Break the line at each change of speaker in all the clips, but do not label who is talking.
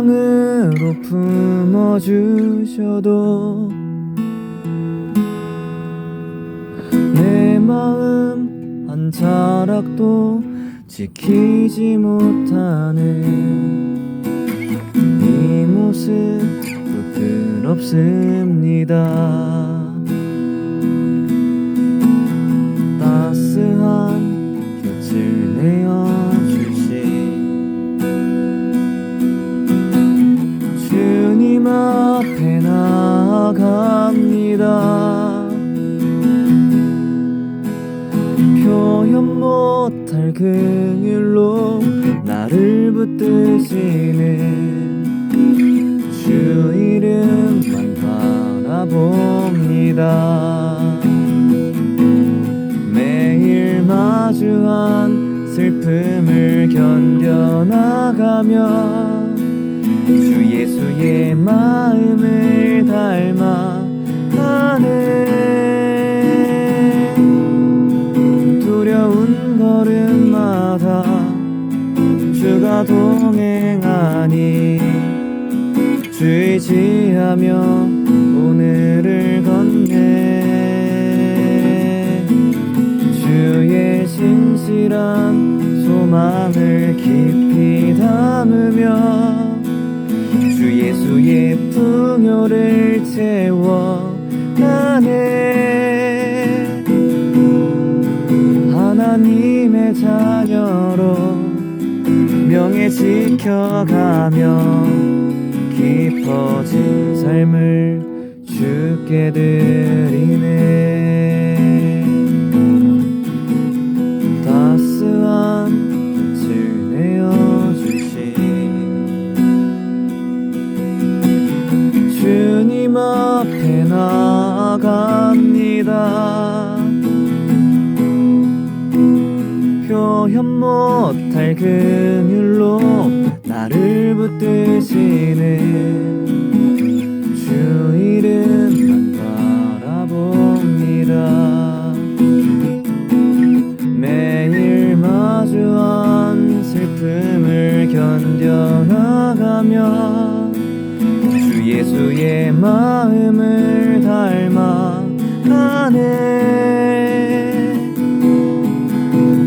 마음으로 품어주셔도 내 마음 한 자락도 지키지 못하는 이 모습 부끄럽습니다. 갑니다. 표현 못할 긍휼로 나를 붙드시는 주 이름만 바라봅니다. 매일 마주한 슬픔을 견뎌나가며 주 예수의 마음을 닮아 가네. 두려운 걸음마다 주가 동행하니 주 의지하며 오늘을 걷네. 주의 신실한 소망을 깊이 풍요를 채워가네. 하나님의 자녀로 명예 지켜가며 깊어진 삶을 주께 드리네 주님 앞에 나아갑니다. 표현 못할 긍휼로 나를 붙드시는 주 이름 마음을 닮아 가네.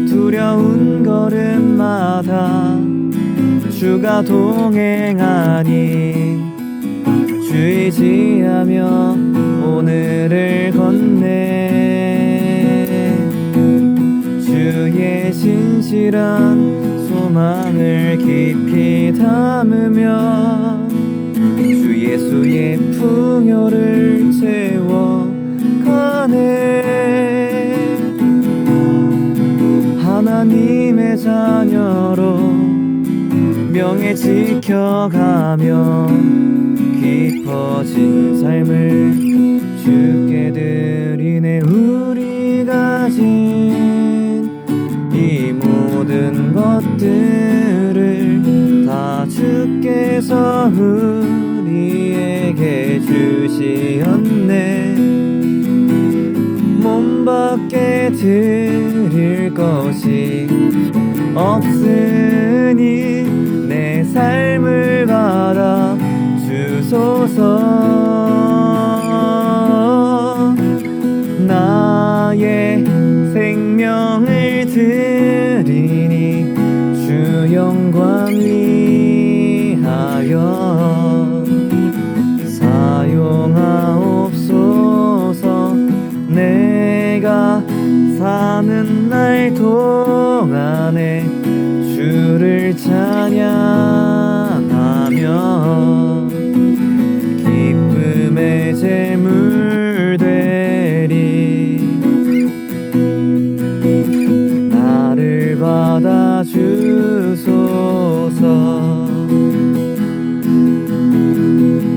두려운 걸음마다 주가 동행하니 주 의지하며 오늘을 걷네. 주의 신실한 소망을 깊이 담으며 주 예수의 풍요를 채워가네. 하나님의 자녀로 명예 지켜가며 깊어진 삶을 주께 드리네. 우리 가 진 이 모든 것들을 다 주께서 우리에게 주시었네. 몸 밖에 드릴 것이 없으니 내 삶을 받아 주소서. 나의 생명을 드 받아 주소서.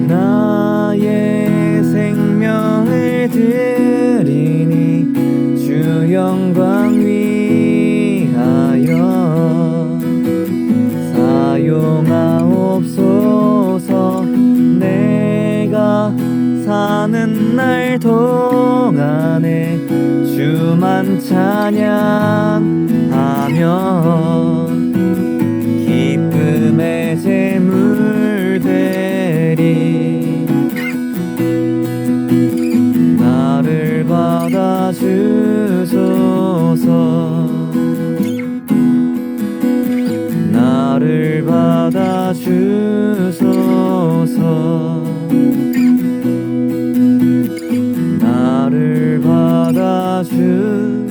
나의 생명을 드리니 주 영광 위 사는 날 동안에 주만 찬양하며 기쁨의 재물 되리 나를 받아주소서. 나를 받아주소서. fühlst.